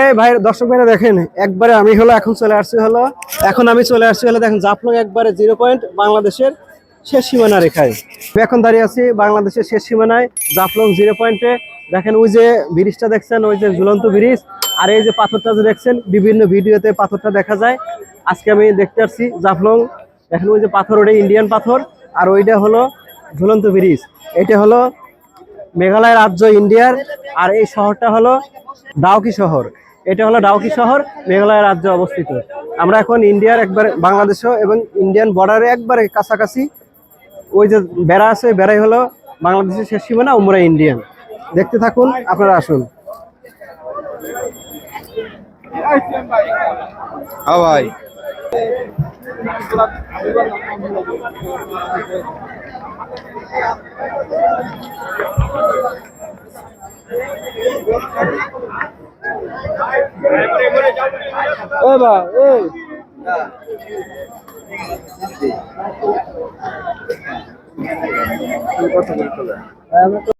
এই ভাই, দর্শক ভাইরা দেখেন, একবারে আমি হলো এখন চলে আসছি হলো, এখন আমি চলে আসছি হলো দেখেন জাফলং একবারে জিরো পয়েন্ট বাংলাদেশের শেষ সীমানা রেখায়। আমি এখন দাঁড়িয়ে আছি বাংলাদেশের শেষ সীমানায়, জাফলং জিরো পয়েন্টে। দেখেন ওই যে ব্রিজটা দেখছেন, ওই যে ঝুলন্ত ব্রিজ, আর এই যে পাথরটা যে দেখছেন, বিভিন্ন ভিডিওতে পাথরটা দেখা যায়। আজকে আমি দেখতে আসছি জাফলং, দেখেন ওই যে পাথর, ওটা ইন্ডিয়ান পাথর, আর ওইটা হলো ঝুলন্ত ব্রিজ। এটা হলো মেঘালয় রাজ্য ইন্ডিয়ার আর এই শহরটা হলো ডাউকি শহর। এটা হলো ডাউকি শহর, মেঘালয় রাজ্য অবস্থিত। আমরা এখন ইন্ডিয়ার একবারে বাংলাদেশও এবং ইন্ডিয়ান বর্ডারে একবারে কাছাকাছি। ওই যে বেড়া আছে বেড়াই হলো বাংলাদেশের শেষ সীমানা, উমরা ইন্ডিয়ান। দেখতে থাকুন, আপনারা আসুন। হ্যাঁ ভাই। ও বা এই